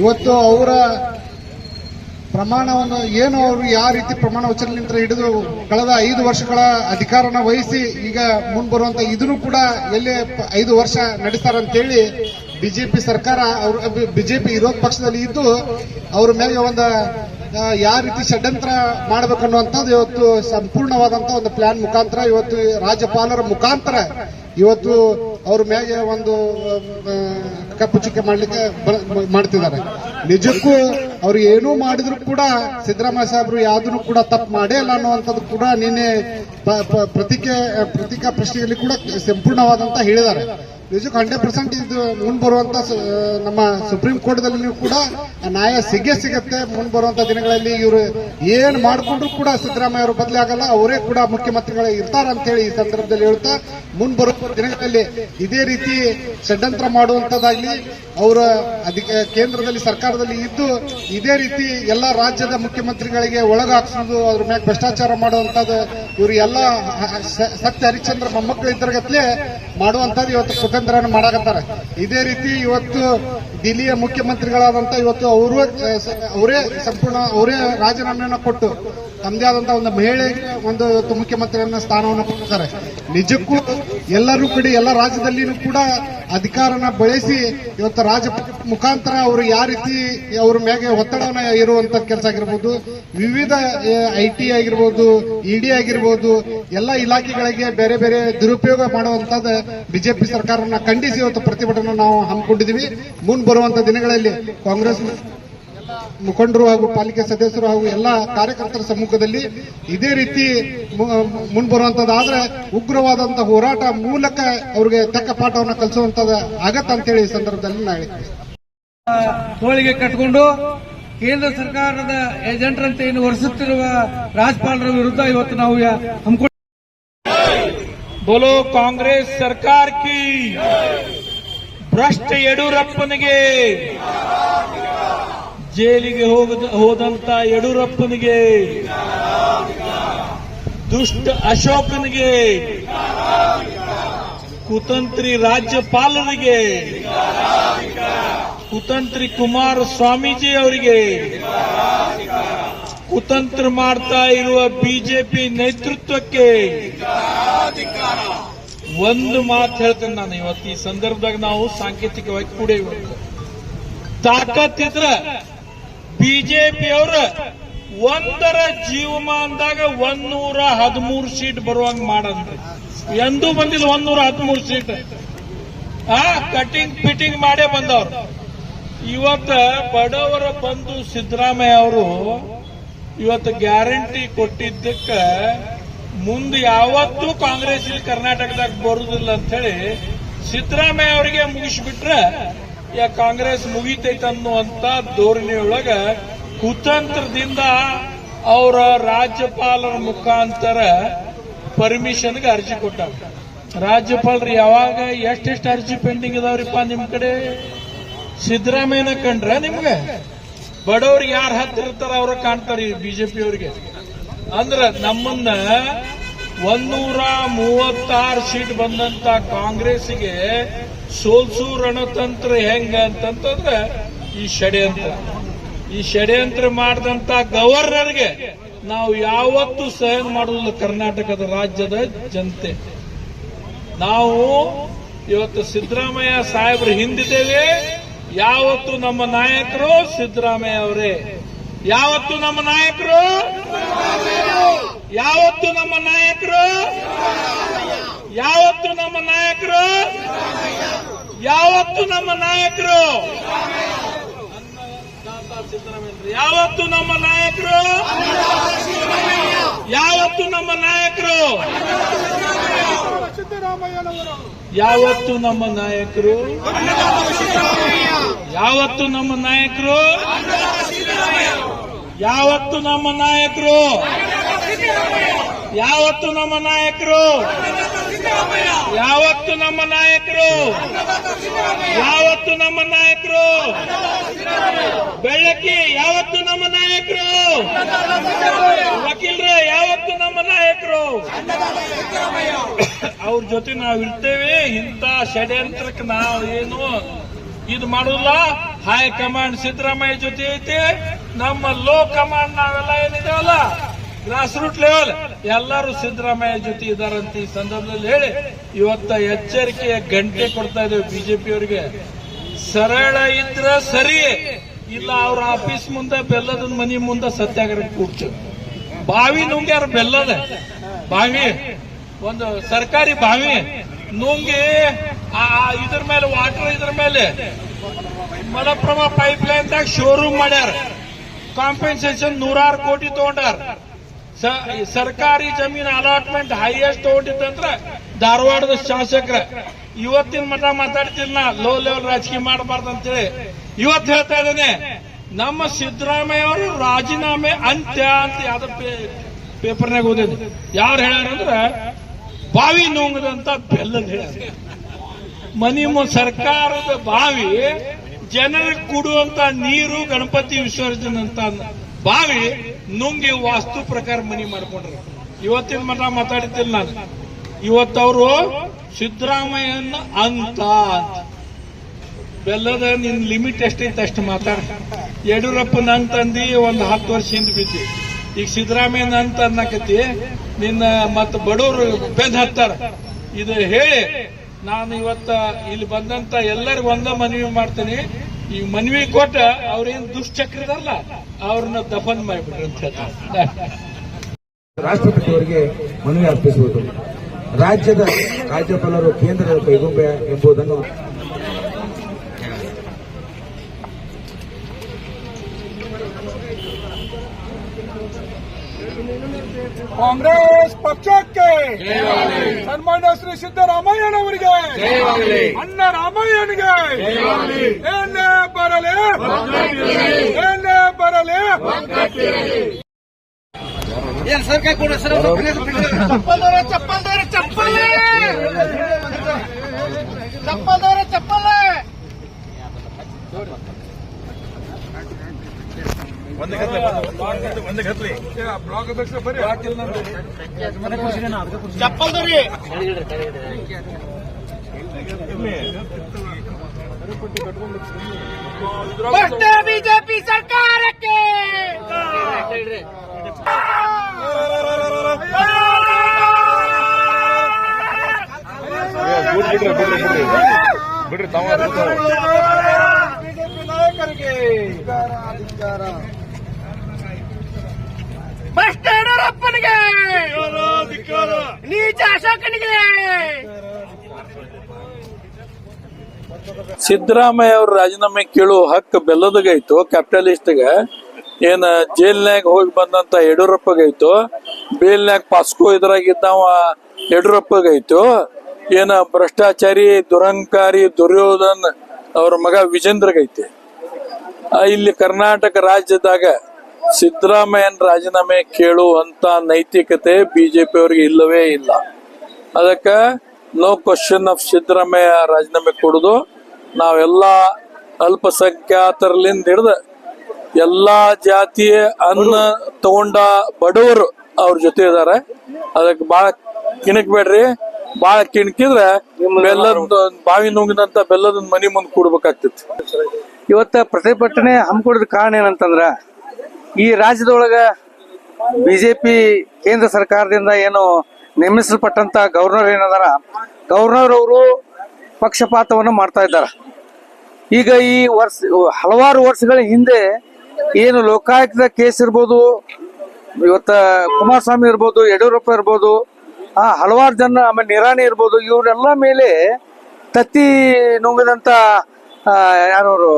ಇವತ್ತು ಅವರ ಪ್ರಮಾಣವನ್ನು ಏನು ಅವರು ಯಾವ ರೀತಿ ಪ್ರಮಾಣ ವಚನದಿಂದ ಹಿಡಿದು ಕಳೆದ ಐದು ವರ್ಷಗಳ ಅಧಿಕಾರನ ವಹಿಸಿ ಈಗ ಮುಂಬರುವಂತ ಇದನ್ನು ಕೂಡ ಎಲ್ಲಿ ಐದು ವರ್ಷ ನಡೆಸ್ತಾರಂತೇಳಿ ಬಿಜೆಪಿ ಸರ್ಕಾರ ಅವರು, ಬಿಜೆಪಿ ವಿರೋಧ ಪಕ್ಷದಲ್ಲಿ ಇದ್ದು ಅವ್ರ ಮೇಲೆ ಒಂದು ಯಾವ ರೀತಿ ಷಡ್ಯಂತ್ರ ಮಾಡ್ಬೇಕನ್ನುವಂಥದ್ದು ಇವತ್ತು ಸಂಪೂರ್ಣವಾದಂತ ಒಂದು ಪ್ಲಾನ್ ಮುಖಾಂತರ ಇವತ್ತು ರಾಜ್ಯಪಾಲರ ಮುಖಾಂತರ ಇವತ್ತು ಅವ್ರ ಮೇಲೆ ಒಂದು ಕಪ್ಪು ಚುಕ್ಕೆ ಮಾಡ್ಲಿಕ್ಕೆ ಮಾಡ್ತಿದ್ದಾರೆ. ನಿಜಕ್ಕೂ ಅವ್ರು ಏನೂ ಮಾಡಿದ್ರು ಕೂಡ ಸಿದ್ದರಾಮಯ್ಯ ಸಾಹೇಬರು ಯಾವ್ದನ್ನು ಕೂಡ ತಪ್ಪು ಮಾಡೇ ಇಲ್ಲ ಅನ್ನುವಂಥದ್ದು ಕೂಡ ನಿನ್ನೆ ಪ್ರತಿಕೆ, ಪ್ರತಿಕಾ ಪ್ರಶ್ನೆಯಲ್ಲಿ ಕೂಡ ಸಂಪೂರ್ಣವಾದಂತ ಹೇಳಿದ್ದಾರೆ. ನಿಜಕ್ಕೂ ಹಂಡ್ರೆಡ್ ಪರ್ಸೆಂಟ್ ಇದು ಮುಂದ್ ಬರುವಂತ ನಮ್ಮ ಸುಪ್ರೀಂ ಕೋರ್ಟ್ದಲ್ಲಿ ಕೂಡ ನ್ಯಾಯ ಸಿಗೇ ಸಿಗತ್ತೆ. ಮುಂದ್ ಬರುವಂತ ದಿನಗಳಲ್ಲಿ ಇವರು ಏನು ಮಾಡ್ಕೊಂಡ್ರು ಕೂಡ ಸಿದ್ದರಾಮಯ್ಯ ಅವರು ಬದಲಾಗಲ್ಲ ಅವರೇ ಕೂಡ ಮುಖ್ಯಮಂತ್ರಿಗಳೇ ಇರ್ತಾರ ಅಂತ ಹೇಳಿ ಈ ಸಂದರ್ಭದಲ್ಲಿ ಹೇಳ್ತಾ, ಮುಂದ್ ಬರುವ ದಿನಗಳಲ್ಲಿ ಇದೇ ರೀತಿ ಷಡ್ಯಂತ್ರ ಮಾಡುವಂಥದ್ದಾಗಲಿ ಅವರ ಅಧಿಕ, ಕೇಂದ್ರದಲ್ಲಿ, ಸರ್ಕಾರದಲ್ಲಿ ಇದ್ದು ಇದೇ ರೀತಿ ಎಲ್ಲ ರಾಜ್ಯದ ಮುಖ್ಯಮಂತ್ರಿಗಳಿಗೆ ಒಳಗಾಕ್ಸೋದು ಅದ್ರ ಮ್ಯಾಗ ಭ್ರಷ್ಟಾಚಾರ ಮಾಡುವಂತದ್ದು, ಇವರು ಎಲ್ಲ ಸತ್ಯ ಹರಿಶ್ಚಂದ್ರ ಮೊಮ್ಮಕ್ಕಳು ಇದ್ದರ್ಗತ್ಲೆ ಮಾಡುವಂತದ್ದು ಇವತ್ತು ಕುತಂತ್ರನ ಮಾಡಾಕತ್ತಾರೆ. ಇದೇ ರೀತಿ ಇವತ್ತು ದಿಲ್ಲಿಯ ಮುಖ್ಯಮಂತ್ರಿಗಳಾದಂತ ಇವತ್ತು ಅವರು ಅವರೇ ಸಂಪೂರ್ಣ, ಅವರೇ ರಾಜೀನಾಮೆಯನ್ನು ಕೊಟ್ಟು ತಮ್ಮದೇ ಆದಂಥ ಒಂದು ಮಹಿಳೆಗೆ ಒಂದು ಇವತ್ತು ಮುಖ್ಯಮಂತ್ರಿಯನ್ನ ಸ್ಥಾನವನ್ನು ಕೊಡ್ತಾರೆ ನಿಜಕ್ಕೂ ಎಲ್ಲರೂ ಕಡೆ, ಎಲ್ಲ ರಾಜ್ಯದಲ್ಲಿನೂ ಕೂಡ ಅಧಿಕಾರನ ಬಳಸಿ ಇವತ್ತು ರಾಜ ಮುಖಾಂತರ ಅವರು ಯಾವ ರೀತಿ ಅವ್ರ ಮ್ಯಾಗೆ ಒತ್ತಡವನ್ನ ಇರುವಂತ ಕೆಲಸ ಆಗಿರ್ಬೋದು, ವಿವಿಧ ಐ ಟಿ ಆಗಿರ್ಬೋದು ಇಡಿ ಆಗಿರ್ಬೋದು, ಎಲ್ಲ ಇಲಾಖೆಗಳಿಗೆ ಬೇರೆ ಬೇರೆ ದುರುಪಯೋಗ ಮಾಡುವಂತದ್ದು ಬಿಜೆಪಿ ಸರ್ಕಾರನ ಖಂಡಿಸಿ ಇವತ್ತು ಪ್ರತಿಭಟನೆ ನಾವು ಹಮ್ಮಿಕೊಂಡಿದ್ದೀವಿ. ಮುಂದೆ ಬರುವಂತ ದಿನಗಳಲ್ಲಿ ಕಾಂಗ್ರೆಸ್ ಮುಖಂಡರು ಹಾಗೂ ಪಾಲಿಕೆ ಸದಸ್ಯರು ಹಾಗೂ ಎಲ್ಲ ಕಾರ್ಯಕರ್ತರ ಸಮ್ಮುಖದಲ್ಲಿ ಇದೇ ರೀತಿ ಮುಂಬರುವಂತದ್ದಾದ್ರೆ ಉಗ್ರವಾದಂತಹ ಹೋರಾಟ ಮೂಲಕ ಅವ್ರಿಗೆ ತಕ್ಕ ಪಾಠವನ್ನು ಕಲಿಸುವಂತದ ಆಗತ್ತ ಅಂತೇಳಿ ಈ ಸಂದರ್ಭದಲ್ಲಿ ನಾ ಹೇಳ್ತೀನಿ. ತೋಳಿಗೆ ಕಟ್ಕೊಂಡು ಕೇಂದ್ರ ಸರ್ಕಾರದ ಏಜೆಂಟ್ರಂತೆ ಏನು ಹೊರಿಸುತ್ತಿರುವ ರಾಜ್ಯಪಾಲರ ವಿರುದ್ಧ ಇವತ್ತು ನಾವು ಬೋಲೋ ಕಾಂಗ್ರೆಸ್ ಸರ್ಕಾರ ಕಿ ಭ್ರಷ್ಟ ಯಡಿಯೂರಪ್ಪನಿಗೆ ಜೈಲಿಗೆ ಹೋಗದ ಹೋದಂತ ಯಡಿಯೂರಪ್ಪನಿಗೆ, ದುಷ್ಟ ಅಶೋಕನಿಗೆ, ಕುತಂತ್ರಿ ರಾಜ್ಯಪಾಲರಿಗೆ, ಕುತಂತ್ರಿ ಕುಮಾರ ಸ್ವಾಮೀಜಿ ಅವರಿಗೆ, ಕುತಂತ್ರ ಮಾಡ್ತಾ ಇರುವ ಬಿಜೆಪಿ ನೇತೃತ್ವಕ್ಕೆ ಒಂದು ಮಾತು ಹೇಳ್ತೇನೆ ನಾನು ಇವತ್ತು ಈ ಸಂದರ್ಭದಾಗ ನಾವು ಸಾಂಕೇತಿಕವಾಗಿ ಕೂಡ ಇವತ್ತು ತಾಕತ್ತಿದ್ರ ಬಿಜೆಪಿಯವ್ರ ಒಂದರ ಜೀವಮಾನದಾಗ ಒಂದೂರ ಹದಿಮೂರು ಸೀಟ್ ಬರುವಂಗ ಮಾಡಂದ್ರಿ. ಎಂದೂ ಬಂದಿಲ್ಲ ಒಂದೂರ ಹದಿಮೂರು ಸೀಟ್. ಆ ಕಟಿಂಗ್ ಫಿಟಿಂಗ್ ಮಾಡೇ ಬಂದವ್ರು. ಇವತ್ತ ಬಡವರ ಬಂಧು ಸಿದ್ದರಾಮಯ್ಯ ಅವರು ಇವತ್ತು ಗ್ಯಾರಂಟಿ ಕೊಟ್ಟಿದ್ದಕ್ಕ ಮುಂದೆ ಯಾವತ್ತೂ ಕಾಂಗ್ರೆಸ್ ಕರ್ನಾಟಕದಾಗ ಬರುದಿಲ್ಲ ಅಂತ ಹೇಳಿ ಸಿದ್ದರಾಮಯ್ಯ ಅವರಿಗೆ ಮುಗಿಸ್ಬಿಟ್ರೆ ಯಾ ಕಾಂಗ್ರೆಸ್ ಮುಗಿತೈತೆ ಅನ್ನುವಂತ ಧೋರಣೆಯೊಳಗ ಕುತಂತ್ರದಿಂದ ಅವರ ರಾಜ್ಯಪಾಲರ ಮುಖಾಂತರ ಪರ್ಮಿಷನ್ಗೆ ಅರ್ಜಿ ಕೊಟ್ಟಾರ. ರಾಜ್ಯಪಾಲರು ಯಾವಾಗ ಎಷ್ಟೆಷ್ಟು ಅರ್ಜಿ ಪೆಂಡಿಂಗ್ ಇದಾವ್ರಿಪ್ಪ ನಿಮ್ ಕಡೆ? ಸಿದ್ದರಾಮಯ್ಯನ ಕಂಡ್ರ ನಿಮ್ಗೆ? ಬಡವ್ರಿಗೆ ಯಾರು ಹತ್ತಿರ ಇರ್ತಾರ ಅವ್ರ ಕಾಣ್ತಾರೆ ಬಿಜೆಪಿ ಅವರಿಗೆ. ಅಂದ್ರ ನಮ್ಮನ್ನ ಒಂದೂರ ಮೂವತ್ತಾರು ಸೀಟ್ ಬಂದಂತ ಕಾಂಗ್ರೆಸ್ಗೆ ಸೋಲ್ಸು ರಣತಂತ್ರ ಹೆಂಗ ಅಂತಂತಂದ್ರೆ ಈ ಷಡ್ಯಂತ್ರ. ಈ ಷಡ್ಯಂತ್ರ ಮಾಡಿದಂತ ಗವರ್ನರ್ಗೆ ನಾವು ಯಾವತ್ತೂ ಸಹನ ಮಾಡುವುದಿಲ್ಲ ಕರ್ನಾಟಕದ ರಾಜ್ಯದ ಜನತೆ. ನಾವು ಇವತ್ತು ಸಿದ್ದರಾಮಯ್ಯ ಸಾಹೇಬ್ರ ಹಿಂದಿದ್ದೇವೆ, ಯಾವತ್ತು ನಮ್ಮ ನಾಯಕರು ಸಿದ್ದರಾಮಯ್ಯ ಅವರೇ. ಯಾವತ್ತು ನಮ್ಮ ನಾಯಕರು? ಯಾವತ್ತು ನಮ್ಮ ನಾಯಕರು? ಯಾವತ್ತು ನಮ್ಮ ನಾಯಕರು? ಯಾವತ್ತು ನಮ್ಮ ನಾಯಕರು? ಯಾವತ್ತು ನಮ್ಮ ನಾಯಕರು? ಯಾವತ್ತು ನಮ್ಮ ನಾಯಕರು? ಯಾವತ್ತು ನಮ್ಮ ನಾಯಕರು? ಯಾವತ್ತು ನಮ್ಮ ನಾಯಕರು? ಯಾವತ್ತು ನಮ್ಮ ನಾಯಕರು? ಯಾವತ್ತು ನಮ್ಮ ನಾಯಕರು? ಯಾವತ್ತು ನಮ್ಮ ನಾಯಕರು? ಯಾವತ್ತು ನಮ್ಮ ನಾಯಕರು? ಬೆಳ್ಳಕ್ಕಿ, ಯಾವತ್ತು ನಮ್ಮ ನಾಯಕರು? ವಕೀಲರು, ಯಾವತ್ತು ನಮ್ಮ ನಾಯಕರು? ಅವ್ರ ಜೊತೆ ನಾವು ಇರ್ತೇವೆ, ಇಂಥ ಷಡ್ಯಂತ್ರಕ್ಕೆ ನಾವು ಏನು ಇದು ಮಾಡೋಲ್ಲ ಹೈ ಕಮಾಂಡ್ ಸಿದ್ದರಾಮಯ್ಯ ಜೊತೆ ಐತೆ. ನಮ್ಮ ಲೋ ಕಮಾಂಡ್ ನಾವೆಲ್ಲ ಏನಿದೇವಲ್ಲ ಗ್ರಾಸ್ ರೂಟ್ ಲೆವೆಲ್ ಎಲ್ಲರೂ ಸಿದ್ದರಾಮಯ್ಯ ಜೊತೆ ಇದಾರಂತ ಈ ಸಂದರ್ಭದಲ್ಲಿ ಹೇಳಿ, ಇವತ್ತ ಎಚ್ಚರಿಕೆಯ ಗಂಟೆ ಕೊಡ್ತಾ ಇದ್ದೇವೆ ಬಿಜೆಪಿ ಅವರಿಗೆ. ಸರಳ ಇದ್ರ ಸರಿ, ಇಲ್ಲ ಅವ್ರ ಆಫೀಸ್ ಮುಂದೆ ಬೆಲ್ಲದ ಮನಿ ಮುಂದೆ ಸತ್ಯಾಗ್ರಹ ಕೂಡ್ತೇವೆ ಬಾವಿ ನುಂಗ್ಯಾರ ಬೆಲ್ಲದ. ಬಾವಿ, ಒಂದು ಸರ್ಕಾರಿ ಬಾವಿ ನುಂಗಿ, ಆ ಇದ್ರ ಮೇಲೆ ವಾಟರ್ ಇದ್ರ ಮೇಲೆ ಮಲಪ್ರಭಾ ಪೈಪ್ ಲೈನ್ ದಾಗ ಶೋರೂಮ್ ಮಾಡ್ಯಾರ. ಕಾಂಪೆನ್ಸೇಷನ್ ನೂರಾರು ಕೋಟಿ ತಗೊಂಡಾರ. ಸರ್ಕಾರಿ ಜಮೀನು ಅಲಾಟ್ಮೆಂಟ್ ಹೈಯೆಸ್ಟ್ ತಗೊಂಡಿತ್ತಂದ್ರ ಧಾರವಾಡದ ಶಾಸಕರ. ಇವತ್ತಿನ ಮಠ ಮಾತಾಡ್ತಿಲ್ಲ ಲೋ ಲೆವೆಲ್ ರಾಜಕೀಯ ಮಾಡಬಾರ್ದು ಅಂತೇಳಿ. ಇವತ್ತು ಹೇಳ್ತಾ ಇದ್ದೇನೆ, ನಮ್ಮ ಸಿದ್ದರಾಮಯ್ಯ ಅವರು ರಾಜೀನಾಮೆ ಅಂತ್ಯ ಅಂತ ಯಾವ್ದು ಪೇಪರ್ನಾಗ ಓದಿದ್ರು ಯಾರು ಹೇಳ್ಯಾರಂದ್ರ ಬಾವಿ ನುಂಗದಂತ ಬೆಲ್ಲದ ಹೇಳ್ಯಾರ. ಮನಿ ಸರ್ಕಾರದ ಬಾವಿ ಜನರಿಗೆ ಕೊಡುವಂತ ನೀರು ಗಣಪತಿ ವಿಸರ್ಜನೆ ಅಂತ ಬಾವಿ ನುಂಗಿ ವಾಸ್ತು ಪ್ರಕಾರ ಮನಿ ಮಾಡ್ಕೊಂಡ್ರು. ಇವತ್ತಿನ ಮಠ ಮಾತಾಡಿದ್ದಿಲ್ಲ ನಾನು. ಇವತ್ತವರು ಸಿದ್ದರಾಮಯ್ಯನ ಅಂತ. ಬೆಲ್ಲದ ನಿನ್ ಲಿಮಿಟ್ ಎಷ್ಟೈತೆ ಅಷ್ಟು ಮಾತಾಡ. ಯಡಿಯೂರಪ್ಪನ ಅಂತಂದು ಒಂದು ಹತ್ತು ವರ್ಷ ಹಿಂದೆ ಬಿದ್ದಿ. ಈಗ ಸಿದ್ದರಾಮಯ್ಯನ ಅಂತ ಅನ್ನಕತಿ ನಿನ್ನ ಮತ್ತ ಬಡವರು ಬೆದ್ ಹತ್ತಾರ. ಇದು ಹೇಳಿ, ನಾನು ಇವತ್ತ ಇಲ್ಲಿ ಬಂದಂತ ಎಲ್ಲರಿಗೂ ಒಂದ ಮನವಿ ಮಾಡ್ತೀನಿ. ಈ ಮನವಿ ಕೊಟ್ಟ ಅವ್ರೇನ್ ದುಶ್ಚಕ್ರದಲ್ಲ ಅವ್ರನ್ನ ದಫನ್ ಮಾಡಿಬಿಟ್ರಿ ಅಂತ ಹೇಳ್ತಾರೆ. ರಾಷ್ಟ್ರಪತಿ ಅವರಿಗೆ ಮನವಿ ಅರ್ಪಿಸುವುದು. ರಾಜ್ಯದ ರಾಜ್ಯಪಾಲರು ಕೇಂದ್ರದ ಕೈಗೊಂಬೆ ಎಂಬುದನ್ನು ಕಾಂಗ್ರೆಸ್ ಪಕ್ಷಕ್ಕೆ ಸನ್ಮಾನ್ಯ ಶ್ರೀ ಸಿದ್ದರಾಮಯ್ಯನವರಿಗೆ ಅಣ್ಣ ರಾಮಯ್ಯನಿಗೆ चप्पल बीजेपी सरकार के। हाँ। बीजेपी नायक के। हाँ। ನೀಚ ಅಶೋಕನಿಗೆ! ಸಿದ್ದರಾಮಯ್ಯ ಅವ್ರ ರಾಜೀನಾಮೆ ಕೇಳುವ ಹಕ್ಕು ಬೆಲ್ಲದಗೈತು ಕ್ಯಾಪಿಟಲಿಸ್ಟ್ಗೆ ಏನ ಜೈಲ್ನಾಗ ಹೋಗಿ ಬಂದಂತ ಯಡಿಯೂರಪ್ಪಗೈತು ಬೇಲ್ನಾಗ ಪಾಸ್ಕೋ ಇದ್ರಾಗಿದ್ದಾವ ಯಡಿಯೂರಪ್ಪಗೈತು ಏನ ಭ್ರಷ್ಟಾಚಾರಿ, ದುರಂಕಾರಿ, ದುರ್ಯೋಧನ್ ಅವ್ರ ಮಗ ವಿಜೇಂದ್ರಗೈತಿ. ಇಲ್ಲಿ ಕರ್ನಾಟಕ ರಾಜ್ಯದಾಗ ಸಿದ್ದರಾಮಯ್ಯನ ರಾಜೀನಾಮೆ ಕೇಳುವಂತ ನೈತಿಕತೆ ಬಿಜೆಪಿ ಅವ್ರಿಗೆ ಇಲ್ಲವೇ ಇಲ್ಲ. ಅದಕ್ಕೆ ನೋ ಕ್ವಶನ್ ಆಫ್ ಸಿದ್ದರಾಮಯ್ಯ ರಾಜೀನಾಮೆ ಕೊಡುದು. ನಾವೆಲ್ಲ ಅಲ್ಪಸಂಖ್ಯಾತರಲ್ಲಿಂದ ಹಿಡ್ದು ಎಲ್ಲಾ ಜಾತಿಯ ಅನ್ನ ತಗೊಂಡ ಬಡವರು ಅವ್ರ ಜೊತೆ ಇದಾರೆ ಅದಕ್ಕೆ ಬಾಳ ಕಿಣಕ್ಬೇಡ್ರಿ ಬಾಳ ಕಿಣಕಿದ್ರೆ ಬೆಲ್ಲದ ಬಾವಿ ನುಂಗಿದಂತ ಬೆಲ್ಲದ ಮನಿ ಮುಂದೆ ಕೂಡ್ಬೇಕಾಗ್ತೈತಿ. ಇವತ್ತ ಪ್ರತಿಭಟನೆ ಹಮ್ಮಿಕೊಡಿದ ಕಾರಣ ಏನಂತಂದ್ರ ಈ ರಾಜ್ಯದೊಳಗ ಬಿಜೆಪಿ ಕೇಂದ್ರ ಸರ್ಕಾರದಿಂದ ಏನು ನೇಮಿಸಲ್ಪಟ್ಟಂತ ಗವರ್ನರ್ ಏನದಾರ, ಗವರ್ನರ್ ಅವರು ಪಕ್ಷಪಾತವನ್ನು ಮಾಡ್ತಾ ಇದ್ದಾರೆ. ಈಗ ಈ ವರ್ಷ, ಹಲವಾರು ವರ್ಷಗಳ ಹಿಂದೆ ಏನು ಲೋಕಾಯುಕ್ತ ಕೇಸ್ ಇರ್ಬೋದು, ಇವತ್ತ ಕುಮಾರಸ್ವಾಮಿ ಇರ್ಬೋದು, ಯಡಿಯೂರಪ್ಪ ಇರ್ಬೋದು, ಆ ಹಲವಾರು ಜನ, ಆಮೇಲೆ ನಿರಾಣಿ ಇರ್ಬೋದು, ಇವರೆಲ್ಲ ಮೇಲೆ ತತ್ತಿ ನುಂಗದಂತ ಯಾರವರು?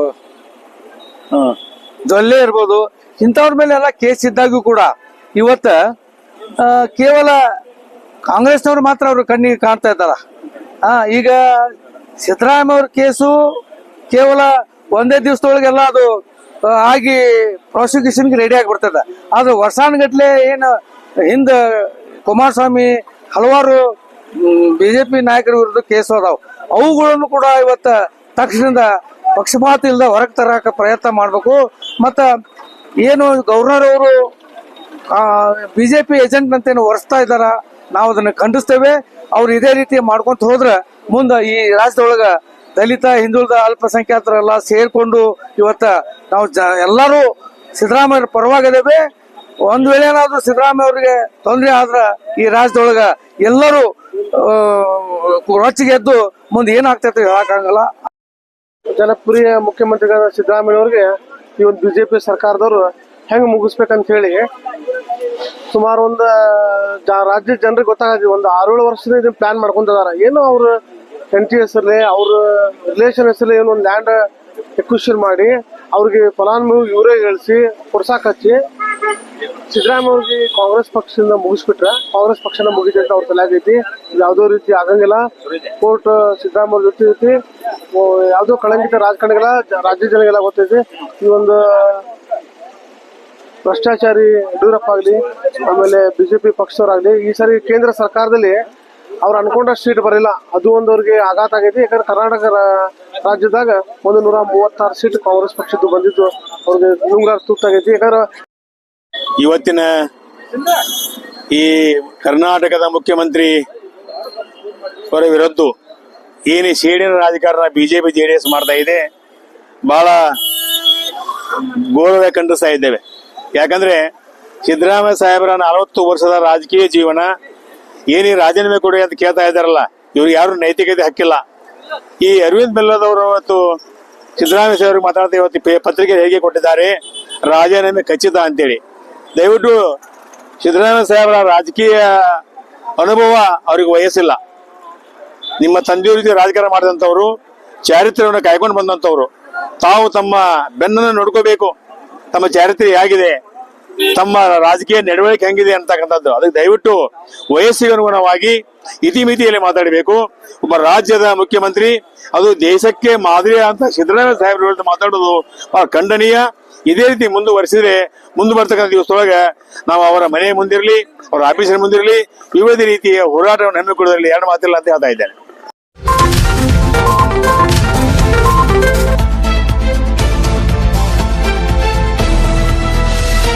ಜೊಲ್ಲೆ ಇರ್ಬೋದು. ಇಂಥವ್ರ ಮೇಲೆ ಎಲ್ಲ ಕೇಸ್ ಇದ್ದಾಗೂ ಕೂಡ ಇವತ್ತ ಕೇವಲ ಕಾಂಗ್ರೆಸ್ನವ್ರು ಮಾತ್ರ ಅವರು ಕಣ್ಣಿಗೆ ಕಾಣ್ತಾ ಇದ್ದಾರ. ಆ, ಈಗ ಸಿದ್ದರಾಮಯ್ಯ ಅವ್ರ ಕೇಸು ಕೇವಲ ಒಂದೇ ದಿವಸದೊಳಗೆಲ್ಲ ಅದು ಆಗಿ ಪ್ರಾಸಿಕ್ಯೂಷನ್ಗೆ ರೆಡಿ ಆಗಿಬಿಡ್ತದೆ ಆದ್ರೆ ವರ್ಷಾನುಗಟ್ಲೆ ಏನು ಹಿಂದ ಕುಮಾರಸ್ವಾಮಿ ಹಲವಾರು ಬಿಜೆಪಿ ನಾಯಕರ ವಿರುದ್ಧ ಕೇಸು ಅದಾವ. ಅವುಗಳನ್ನು ಕೂಡ ಇವತ್ತ ತಕ್ಷಣದಿಂದ ಪಕ್ಷಪಾತ ಇಲ್ಲದ ಹೊರಗೆ ತರಕ ಪ್ರಯತ್ನ ಮಾಡಬೇಕು. ಮತ್ತು ಏನು ಗವರ್ನರ್ ಅವರು ಬಿಜೆಪಿ ಏಜೆಂಟ್ ಅಂತ ಏನು ಒರೆಸ್ತಾ ಇದಾರ ನಾವು ಅದನ್ನು ಖಂಡಿಸ್ತೇವೆ. ಅವ್ರು ಇದೇ ರೀತಿ ಮಾಡ್ಕೊಂತ ಹೋದ್ರೆ ಮುಂದೆ ಈ ರಾಜ್ಯದೊಳಗ ದಲಿತ, ಹಿಂದುಳಿದ, ಅಲ್ಪಸಂಖ್ಯಾತರೆಲ್ಲ ಸೇರಿಕೊಂಡು ಇವತ್ತ ನಾವು ಜ, ಎಲ್ಲರೂ ಸಿದ್ದರಾಮಯ್ಯ ಪರವಾಗಿದ್ದೇವೆ. ಒಂದ್ ವೇಳೆ ಏನಾದ್ರೂ ಸಿದ್ದರಾಮಯ್ಯ ಅವರಿಗೆ ತೊಂದರೆ ಆದ್ರ ಈ ರಾಜ್ಯದೊಳಗ ಎಲ್ಲರೂ ರೊಚ್ಚಿಗೆದ್ದು ಮುಂದೆ ಏನಾಗ್ತೈತೆ ಹೇಳಕ್ಕಾಗಲ್ಲ ಜನಪ್ರಿಯ ಮುಖ್ಯಮಂತ್ರಿಗಳ ಸಿದ್ದರಾಮಯ್ಯ ಅವ್ರಿಗೆ ಈ ಒಂದು ಬಿಜೆಪಿ ಸರ್ಕಾರದವರು ಹೆಂಗ್ ಮುಗಿಸ್ಬೇಕಂತ ಹೇಳಿ ಸುಮಾರು ಒಂದು ರಾಜ್ಯ ಜನರಿಗೆ ಗೊತ್ತಾಗಿದೆ ಒಂದು ಆರೇಳು ವರ್ಷದಿಂದ ಇದನ್ನ ಪ್ಲಾನ್ ಮಾಡ್ಕೊಂಡಿದ್ದಾರೆ ಏನು ಅವ್ರ ಎನ್ ಟಿ ಹೆಸರಲ್ಲಿ ಅವ್ರ ರಿಲೇಷನ್ ಹೆಸರಲ್ಲಿ ಏನೋ ಒಂದು ಲ್ಯಾಂಡ್ ಎಕ್ವಿಷನ್ ಮಾಡಿ ಅವ್ರಿಗೆ ಫಲಾನುಭವಿ ಇವರೇ ಗಳಿಸಿ ಕೊಡ್ಸಾಕ್ ಹಚ್ಚಿ ಸಿದ್ದರಾಮಯ್ಯ ಕಾಂಗ್ರೆಸ್ ಪಕ್ಷದಿಂದ ಮುಗಿಸ್ಬಿಟ್ರೆ, ಕಾಂಗ್ರೆಸ್ ಪಕ್ಷನ ಅಂತ ಅವ್ರ ತಲೆಯಾಗೈತಿ. ಆಗೈತಿ ಯಾವುದೋ ರೀತಿ ಆಗಂಗಿಲ್ಲ. ಕೋರ್ಟ್ ಸಿದ್ದರಾಮಯ್ಯ ಜೊತೆ ಐತಿ. ಯಾವುದೋ ಕಳಂಕಿತ ರಾಜಕಾರಣಿಗಳ, ರಾಜ್ಯ ಜನಗೆಲ್ಲ ಗೊತ್ತೈತಿ. ಈ ಒಂದು ಭ್ರಷ್ಟಾಚಾರಿ ಯಡಿಯೂರಪ್ಪ ಆಗಲಿ, ಆಮೇಲೆ ಬಿಜೆಪಿ ಪಕ್ಷದವರಾಗ್ಲಿ, ಈ ಸರಿ ಕೇಂದ್ರ ಸರ್ಕಾರದಲ್ಲಿ ಅವ್ರು ಅನ್ಕೊಂಡಷ್ಟು ಸೀಟ್ ಬರಲಿಲ್ಲ. ಅದು ಒಂದು ಅವ್ರಿಗೆ ಆಘಾತ ಆಗೈತಿ. ಯಾಕಂದ್ರೆ ಕರ್ನಾಟಕ ರಾಜ್ಯದಾಗ ಒಂದು ನೂರ ಮೂವತ್ತಾರು ಸೀಟ್ ಕಾಂಗ್ರೆಸ್ ಪಕ್ಷದ್ದು ಬಂದಿದ್ದು, ಅವ್ರಿಗೆ ನುಂಗಾರ ತುತ್ತಾಗೈತಿ. ಯಾಕಂದ್ರೆ ಇವತ್ತಿನ ಈ ಕರ್ನಾಟಕದ ಮುಖ್ಯಮಂತ್ರಿ ಅವರ ವಿರುದ್ಧ ಏನು ಸೇಡಿನ ರಾಜಕಾರಣ ಬಿಜೆಪಿ ಎಸ್ ಮಾಡ್ತಾ ಇದೆ, ಬಹಳ ಗೌರವ ಖಂಡಿಸ್ತಾ ಇದ್ದೇವೆ. ಯಾಕಂದ್ರೆ ಸಿದ್ದರಾಮಯ್ಯ ಸಾಹೇಬರ ನಲವತ್ತು ವರ್ಷದ ರಾಜಕೀಯ ಜೀವನ, ಏನೇ ರಾಜೀನಾಮೆ ಕೊಡಿ ಅಂತ ಕೇಳ್ತಾ ಇದ್ದಾರಲ್ಲ ಇವ್ರಿಗೆ ಯಾರು ನೈತಿಕತೆ ಹಕ್ಕಿಲ್ಲ. ಈ ಅರವಿಂದ್ ಬೆಲ್ಲದವರು ಇವತ್ತು ಸಿದ್ದರಾಮಯ್ಯ ಅವರಿಗೆ ಮಾತಾಡ್ತಾ ಇವತ್ತು ಪತ್ರಿಕೆ ಹೇಗೆ ಕೊಟ್ಟಿದ್ದಾರೆ ರಾಜೀನಾಮೆ ಖಚಿತ ಅಂತೇಳಿ. ದಯವಿಟ್ಟು ಸಿದ್ದರಾಮಯ್ಯ ಸಾಹೇಬರ ರಾಜಕೀಯ ಅನುಭವ ಅವ್ರಿಗೆ ವಯಸ್ಸಿಲ್ಲ. ನಿಮ್ಮ ತಂದೆಯವ್ರ ಜೊತೆ ರಾಜಕಾರಣ ಮಾಡಿದಂಥವ್ರು, ಚಾರಿತ್ರ್ಯವನ್ನು ಕಾಯ್ಕೊಂಡು ಬಂದಂಥವ್ರು. ತಾವು ತಮ್ಮ ಬೆನ್ನನ್ನು ನೋಡ್ಕೋಬೇಕು. ತಮ್ಮ ಚಾರಿತ್ರ್ಯ ಹೇಗಿದೆ. ತಮ್ಮ ರಾಜಕೀಯ ನಡವಳಿಕೆ ಹೆಂಗಿದೆ ಅಂತಕ್ಕಂಥದ್ದು. ಅದಕ್ಕೆ ದಯವಿಟ್ಟು ವಯಸ್ಸಿಗೆ ಅನುಗುಣವಾಗಿ ಇತಿಮಿತಿಯಲ್ಲಿ ಮಾತಾಡಬೇಕು. ಒಬ್ಬ ರಾಜ್ಯದ ಮುಖ್ಯಮಂತ್ರಿ, ಅದು ದೇಶಕ್ಕೆ ಮಾದರಿ ಅಂತ ಸಿದ್ದರಾಮಯ್ಯ ಸಾಹೇಬ್ರ ಮಾತಾಡೋದು ಬಹಳ ಖಂಡನೀಯ. ಇದೇ ರೀತಿ ಮುಂದುವರೆಸಿದ್ರೆ ಮುಂದೆ ಬರ್ತಕ್ಕಂಥ ದಿವಸದೊಳಗೆ ನಾವು ಅವರ ಮನೆ ಮುಂದಿರಲಿ, ಅವರ ಆಫೀಸಿನ ಮುಂದಿರಲಿ, ವಿವಿಧ ರೀತಿಯ ಹೋರಾಟವನ್ನು ಹಮ್ಮಿಕೊಳ್ಳೋದ್ರಲ್ಲಿ ಎರಡು ಮಾತಿಲ್ಲ ಅಂತ ಹೇಳ್ತಾ ಇದ್ದೇನೆ.